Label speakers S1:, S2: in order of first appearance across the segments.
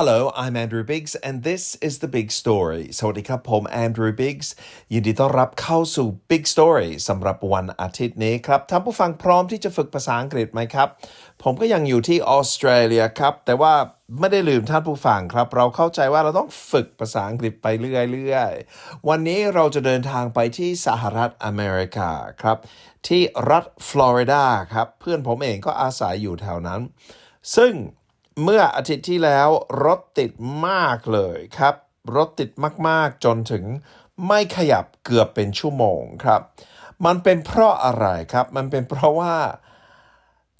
S1: Hello, I'm Andrew Biggs, and this is the Big Story. สวัสดีครับ ผม Andrew Biggs ยินดีต้อนรับเข้าสู่ Big Story สำหรับวันอาทิตย์นี้ครับท่านผู้ฟังพร้อมที่จะฝึกภาษาอังกฤษไหมครับ ผมก็ยังอยู่ที่ออสเตรเลียครับ แต่ว่าไม่ได้ลืมท่านผู้ฟังครับ เราเข้าใจว่าเราต้องฝึกภาษาอังกฤษไปเรื่อยๆ วันนี้เราจะเดินทางไปที่สหรัฐอเมริกาครับ ที่รัฐฟลอริดาครับ เพื่อนผมเองก็อาศัยอยู่แถวนั้น ซึ่ง เมื่ออาทิตย์ที่แล้วรถติดมากเลยครับ รถติดมากๆจนถึงไม่ขยับเกือบเป็นชั่วโมงครับ มันเป็นเพราะอะไรครับ มันเป็นเพราะว่า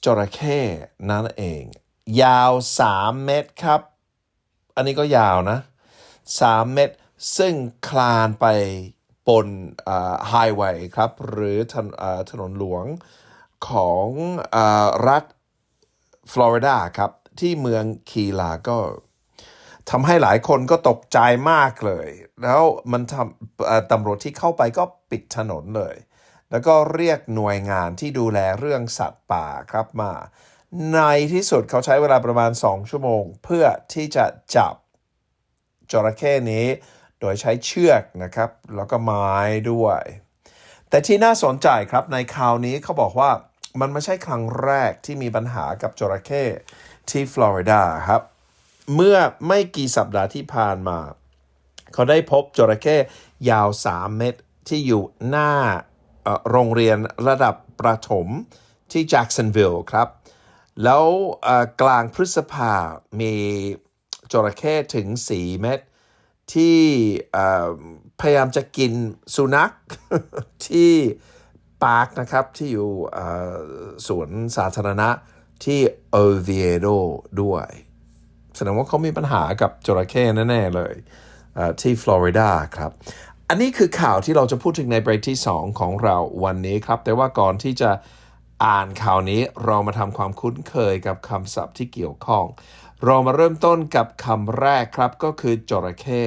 S1: จระเข้นั่นเอง ยาว 3 เมตรครับ อันนี้ก็ยาวนะ 3 เมตร ซึ่งคลานไปบนไฮเวย์ครับ หรือถนเอ่อถนนหลวงของอรัฐฟลอริดาครับ ที่เมืองคีลาโกทำให้หลายคนก็ตกใจมากเลย แล้วมันทำตำรวจที่เข้าไปก็ปิดถนนเลย แล้วก็เรียกหน่วยงานที่ดูแลเรื่องสัตว์ป่าครับมา ในที่สุดเขาใช้เวลาประมาณ 2 ชั่วโมง เพื่อที่จะจับจระเข้นี้ โดยใช้เชือกนะครับ แล้วก็ไม้ด้วย แต่ที่น่าสนใจครับในข่าวนี้เขาบอกว่ามันไม่ใช่ครั้งแรกที่มีปัญหากับจระเข้ ที่ฟลอริดาครับ เมื่อไม่กี่สัปดาห์ที่ผ่านมา เขาได้พบจระเข้ยาว 3 เมตร ที่อยู่หน้าโรงเรียนระดับประถมที่แจ็กสันวิลล์ครับ แล้วกลางพฤษภา มีจระเข้ถึง 4 เม็ดที่พยายามจะกินสุนัขที่ปาร์คนะครับ ที่อยู่สวนสาธารณะ ที่โอเวโดด้วยแสดงว่าเขามีปัญหากับจระเข้แน่ๆเลยที่ฟลอริดาครับ อันนี้คือข่าวที่เราจะพูดถึงในเบรกที่ 2 ของเราวันนี้ครับ แต่ว่าก่อนที่จะอ่านข่าวนี้เรามาทำความคุ้นเคยกับคำศัพท์ที่เกี่ยวข้อง เรามาเริ่มต้นกับคำแรกครับก็คือจระเข้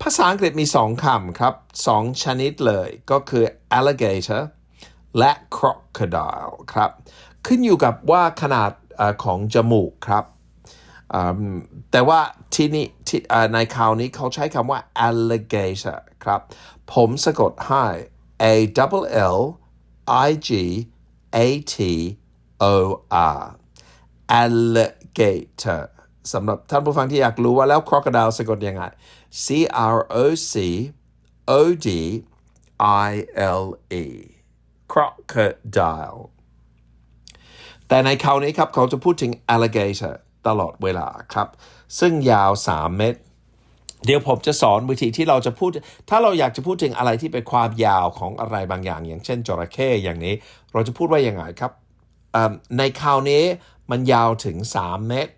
S1: ภาษาอังกฤษมี 2คำครับ 2 ชนิดเลยก็คือ alligator และ crocodile ครับ ขึ้นอยู่กับว่าขนาดอของจมูกครับ แต่ว่าที่นี่ที่ในข่าวนี้เขาใช้คำว่า alligator ครับ ผมสะกดให้ a double l i g a t o r alligator สำหรับท่านผู้ฟังที่อยากรู้ว่าแล้ว crocodile สะกดยังไง c r o c o d i l e crocodile แต่ในคราวนี้ครับเขาจะพูดถึง alligator ตลอดเวลาครับ ซึ่งยาว 3 เมตร เดี๋ยวผมจะสอนวิธีที่เราจะพูด ถ้าเราอยากจะพูดถึงอะไรที่เป็นความยาวของอะไรบางอย่าง อย่างเช่นจระเข้อย่างนี้ เราจะพูดว่ายังไงครับในคราวนี้มันยาวถึง 3 เมตร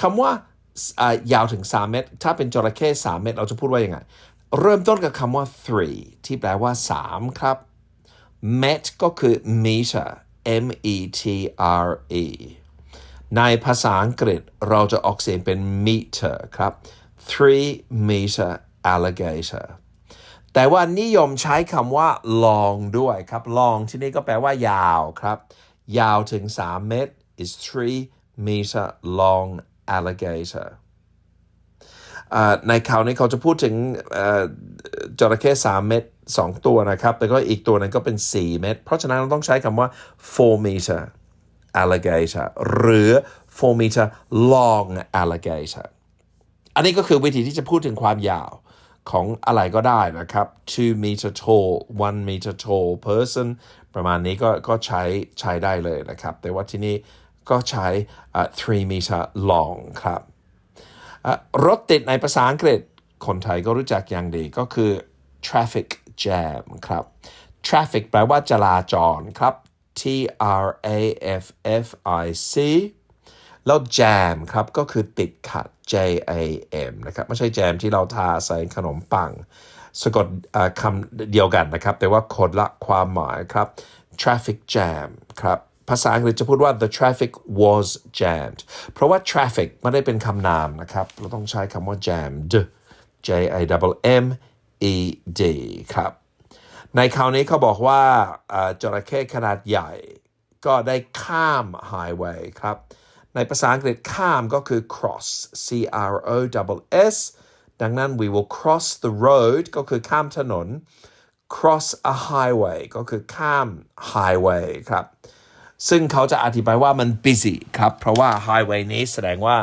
S1: คำว่าอ่ายาวถึง 3 เมตร ถ้าเป็นจระเข้3เมตร เราจะพูดว่ายังไง เริ่มต้นกับคำว่า three ที่แปลว่า 3 ครับ met ก็คือ meter m e t r e ในภาษาอังกฤษเราจะออกเสียงเป็น meter ครับ three meter alligator แต่ว่านิยมใช้คำว่า long ด้วยครับ long ที่นี่ก็แปลว่ายาวครับ ยาวถึง 3 เมตร is three meter long alligator ในข่าวนี้เขาจะพูดถึงจระเข้3เม็ด 2 ตัวนะครับแต่ก็อีกตัวหนึงก็เป็น 4 เม็ดเพราะฉะนั้นเราต้องใช้คำว่า4 meter alligator หรือ4 meter long alligator อันนี้ก็คือวิธีที่จะพูดถึงความยาวของอะไรก็ได้นะครับ2 meter tall 1 meter tall person ประมาณนี้ก็ก็ใช้ใช้ได้เลยนะครับ แต่ว่าที่นี่ก็ใช้อ่า3 meter long ครับรถติดในภาษาอังกฤษคนไทยก็รู้จักอย่างดีก็คือ traffic jam ครับ traffic แปลว่าจราจรครับ T R A F F I C แล้ว jam ครับก็คือติดขัด J A M นะครับไม่ใช่แจมที่เราทาใส่ขนมปัง สะกดคำเดียวกันนะครับ แต่ว่าคนละความหมายครับ traffic jam ครับภาษาอังกฤษจะพูดว่า the traffic was jammed เพราะว่า traffic ไม่ได้เป็นคำนามนะครับ เราต้องใช้คำว่า jammed J A M M E D ครับ ในคราวนี้เขาบอกว่าจระเข้ขนาดใหญ่ ก็ได้ข้ามไฮเวย์ครับ ในภาษาอังกฤษข้ามก็คือ cross c r o s s ดังนั้น we will cross the road ก็คือข้ามถนน cross a highway ก็คือข้าม highway ครับ ซึ่งเขาจะอธิบายว่ามัน busy ครับ เพราะว่า highway นี้แสดงว่า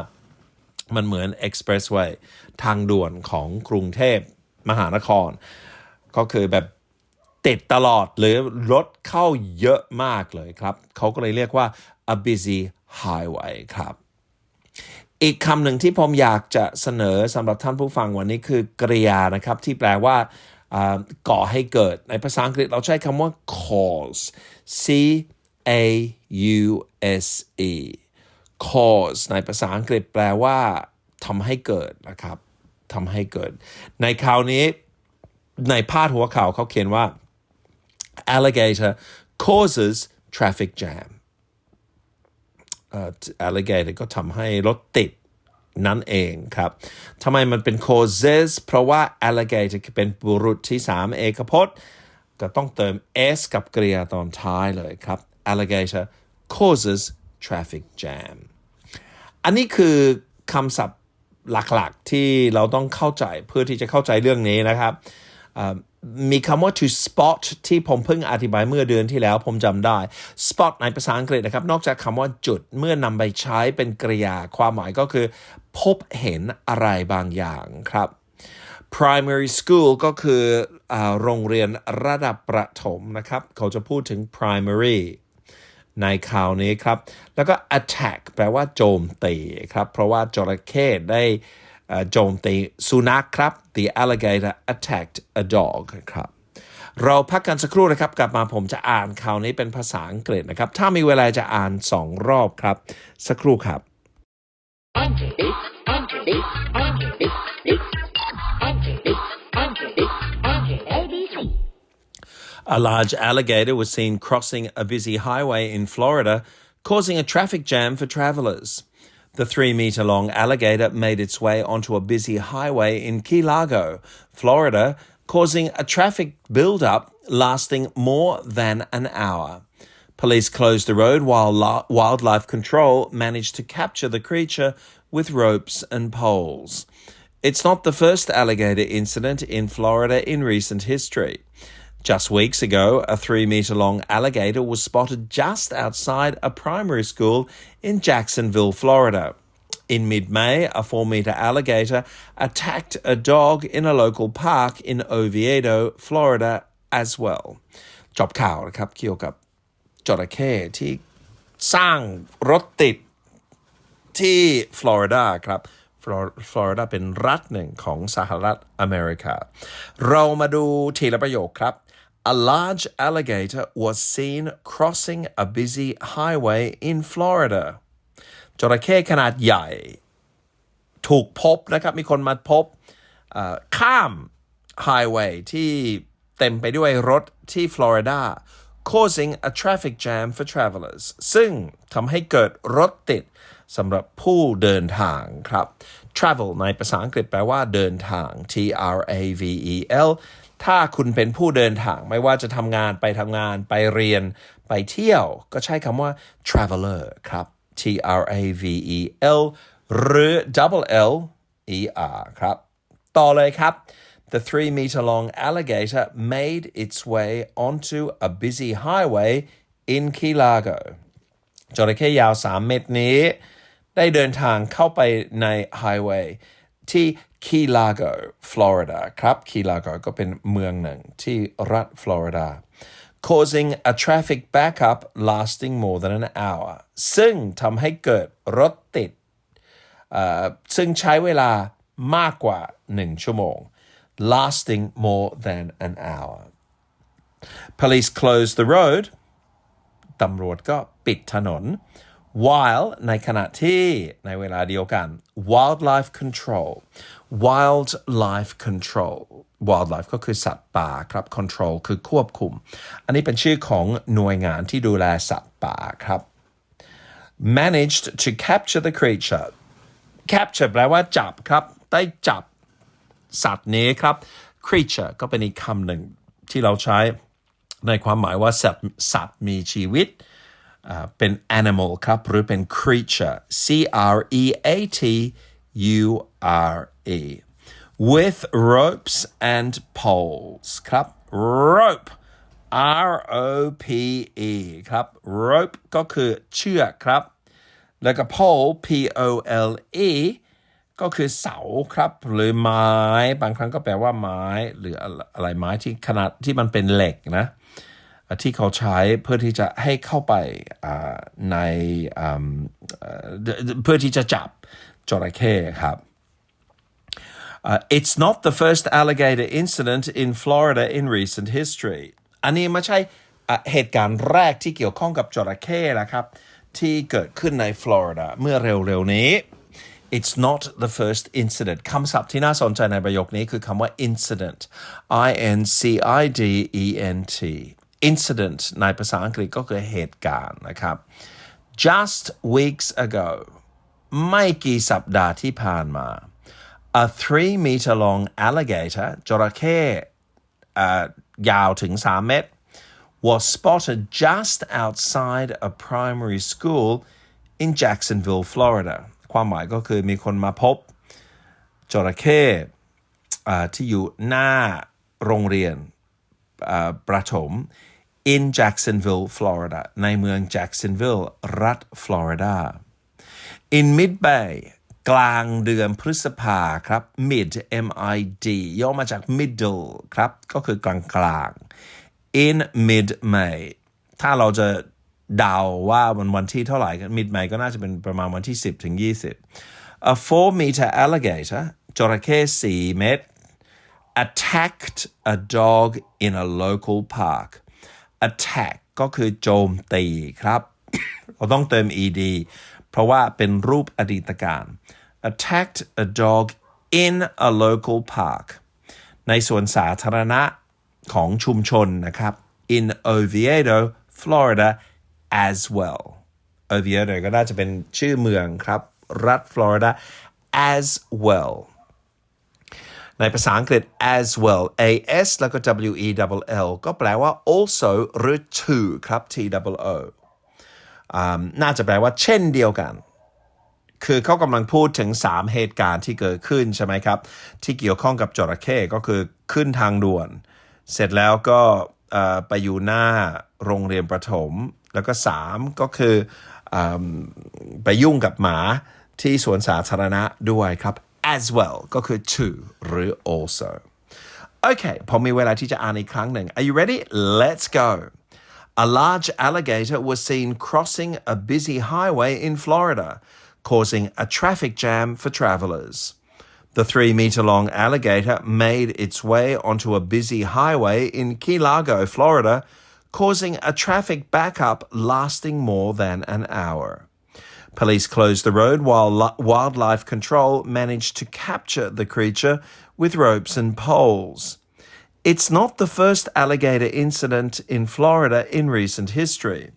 S1: มันเหมือน expressway ทางด่วนของกรุงเทพ มหานคร ก็คือแบบติดตลอดหรือรถเข้าเยอะมากเลยครับ เขาก็เลยเรียกว่า a busy highway ครับ อีกคำหนึ่งที่ผมอยากจะเสนอสำหรับท่านผู้ฟังวันนี้คือกริยานะครับ ที่แปลว่าอ่าก่อให้เกิดในภาษาอังกฤษเราใช้คำว่า cause c a u s e cause ในภาษาอังกฤษแปลว่าทำให้เกิดนะครับ ทำให้เกิด ในคราวนี้ในพาดหัวข่าวเขาเขียนว่า alligator causes traffic jam อ่อ alligator ก็ทำให้รถติดนั่นเองครับทำไมมันเป็น causes เพราะว่า alligator เป็นบุรุษที่ 3 เอกพจน์ ก็ต้องเติม s กับกริยาตอนท้ายเลยครับ alligator causes traffic jam อันนี้คือคำศัพท์ หลักๆที่เราต้องเข้าใจเพื่อที่จะเข้าใจเรื่องนี้นะครับมีคำว่า to spot ที่ผมเพิ่งอธิบายเมื่อเดือนที่แล้วผมจำได้ spot ในภาษาอังกฤษนะครับ นอกจากคำว่าจุดเมื่อนำไปใช้เป็นกริยาความหมายก็คือ พบเห็นอะไรบางอย่างครับ primary school ก็คืออโรงเรียนระดับประถมนะครับ เขาจะพูดถึง primary ในข่าวนี้ครับ แล้วก็ attack แปลว่าโจมตีครับ เพราะว่าจระเข้ได้โจมตีสุนัขครับ the alligator attacked a dog ครับ เราพักกันสักครู่นะครับ กลับมาผมจะอ่านข่าวนี้เป็นภาษาอังกฤษนะครับ ถ้ามีเวลาจะอ่านสองรอบครับ สักครู่ครับ A large alligator was seen crossing a busy highway in Florida, causing a traffic jam for travelers. The three meter long alligator made its way onto a busy highway in Key Largo, Florida, causing a traffic buildup lasting more than an hour. Police closed the road while wildlife control managed to capture the creature with ropes and poles. It's not the first alligator incident in Florida in recent history. Just weeks ago, a three meter long alligator was spotted just outside a primary school in Jacksonville, Florida. In mid May, a four meter alligator attacked a dog in a local park in Oviedo, Florida, as well. จบข่าวนะครับเกี่ยวกับจระเข้ที่สร้างรถติด ที่ฟลอริดาครับฟลอฟลอริดาเป็นรัฐหนึ่งของสหรัฐอเมริกา เรามาดูทีละประโยคครับ A large alligator was seen crossing a busy highway in Florida จระเข้ขนาดใหญ่ ถูกพบนะครับมีคนมาพบข้ามไฮเวย์ที่เต็มไปด้วยรถที่ฟลอริดา causing a traffic jam for travelers ซึ่งทำให้เกิดรถติดสำหรับผู้เดินทางครับ travel ในภาษาอังกฤษแปลว่าเดินทาง T R A V E L ถ้าคุณเป็นผู้เดินทางไม่ว่าจะทำงานไปทำงานไปเรียน ไปเที่ยว ก็ใช้คำว่า traveler ครับ T R A V E L หรือ double L E R ครับ ต่อเลยครับ The three meter long alligator made its way onto a busy highway in Key Largo จระเข้ยาว 3 เมตรนี้ ได้เดินทางเข้าไปในไฮเวย์ที่ Key Largo ฟลอริดาครับ Key Largo ก็เป็นเมืองหนึ่งที่รัฐฟลอริดา causing a traffic backup lasting more than an hour ซึ่งทำให้เกิดรถติด ซึ่งใช้เวลามากกว่า 1 ชั่วโมง lasting more than an hour police closed the road ตำรวจก็ปิดถนน while ในขณะที่ในเวลาเดียวกัน wildlife control wildlife control wildlife ก็คือสัตว์ป่าครับ control คือควบคุม อันนี้เป็นชื่อของหน่วยงานที่ดูแลสัตว์ป่าครับ managed to capture the creature capture แปลว่าจับครับ ได้จับสัตว์นี้ครับ creature ก็เป็นอีกคำหนึ่งที่เราใช้ในความหมายว่าสัตว์สัตว์มีชีวิต เป็น animal ครับ หรือเป็น creature C R E A T U R E with ropes and poles ครับ rope R O P E ครับ rope ก็คือเชือกครับ แล้วก็ pole P O L E ก็คือเสาครับหรือไม้บางครั้งก็แปลว่าไม้ หรืออะไรไม้ที่ขนาดที่มันเป็นเหล็กนะ ที่เขาใช้เพื่อที่จะให้เข้าไปในเพื่อที่จะจับจระเข้ครับ Uh, it's not the first alligator incident in Florida in recent history อันนี้ไม่ใช่เหตุการณ์แรกที่เกี่ยวข้องกับจระเข้นะครับ ที่เกิดขึ้นในฟลอริดาเมื่อเร็วๆนี้ It's not the first incident คำศัพท์ที่น่าสนใจในประโยคนี้คือคำว่า incident I N C I D E N T incident ในภาษาอังกฤษก็คือเหตุการณ์นะครับ just weeks ago ไม่กี่สัปดาห์ที่ผ่านมา a three meter long alligator จระเข้ยาวถึง 3 เมตร was spotted just outside a primary school in Jacksonville, Florida ความหมายก็คือมีคนมาพบ จระเข้ที่อยู่หน้าโรงเรียนประถม in Jacksonville, Florida ในเมือง Jacksonville รัฐฟลอริดา in mid Bay กลางเดือนพฤษภาครับ mid M I D ย่อมาจาก middle ครับ ก็คือกลางกลาง in mid May ถ้าเราจะเดาวว่าวันวันที่เท่าไหร่กัน mid May ก็น่าจะเป็นประมาณวันที่ 10 ถึง 20 a 4 meter alligator จระเข้4เมตร attacked a dog in a local park attack ก็คือโจมตีครับ เราต้องเติม ed เพราะว่าเป็นรูปอดีตการ attacked a dog in a local park ในสวนสาธารณะของชุมชนนะครับ in Oviedo Florida as well Oviedo ก็น่าจะเป็นชื่อเมืองครับ รัฐฟลอริดา as well ในภาษาอังกฤษ as well as แล้วก็ w e double l ก็แปลว่า also หรือ to ครับ t double o อ่าน่าจะแปลว่าเช่นเดียวกัน คือเขากำลังพูดถึง 3 เหตุการณ์ที่เกิดขึ้นใช่ไหมครับ ที่เกี่ยวข้องกับจระเข้ก็คือขึ้นทางด่วน เสร็จแล้วก็อ่อไปอยู่หน้าโรงเรียนประถม แล้วก็ 3 ก็คืออไปยุ่งกับหมาที่สวนสาธารณะด้วยครับ as well ก็คือ to หรือ also โอเคพอมีเวลาที่จะอ่านอีกครั้งหนึ่ง Are you ready? Let's go. A large alligator was seen crossing a busy highway in Florida, causing a traffic jam for travelers. The three meter long alligator made its way onto a busy highway in Key Largo, Florida, causing a traffic backup lasting more than an hour. Police closed the road while wildlife control managed to capture the creature with ropes and poles. It's not the first alligator incident in Florida in recent history.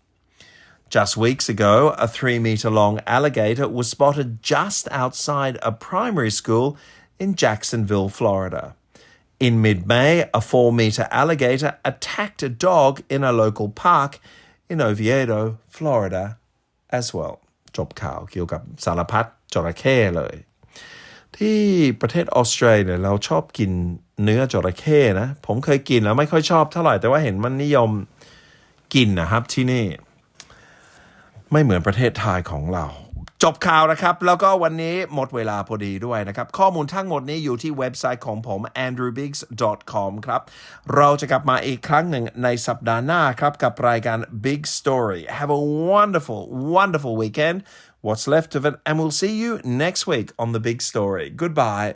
S1: Just weeks ago, a three meter long alligator was spotted just outside a primary school in Jacksonville, Florida. In mid May, a four meter alligator attacked a dog in a local park in Oviedo, Florida, as well. จบข่าวเกี่ยวกับสารพัดจระเข้เลย ที่ประเทศออสเตรเลียเราชอบกินเนื้อจระเข้นะ ผมเคยกินแล้วไม่ค่อยชอบเท่าไหร่ แต่ว่าเห็นมันนิยมกินนะครับที่นี่ ไม่เหมือนประเทศไทยของเรา จบข่าวนะครับ แล้วก็วันนี้หมดเวลาพอดีด้วยนะครับ ข้อมูลทั้งหมดนี้อยู่ที่เว็บไซต์ของผม andrewbiggs.com ครับ เราจะกลับมาอีกครั้งหนึ่งในสัปดาห์หน้าครับ กับรายการ Big Story Have a wonderful wonderful weekend what's left of it and we'll see you next week on the Big Story goodbye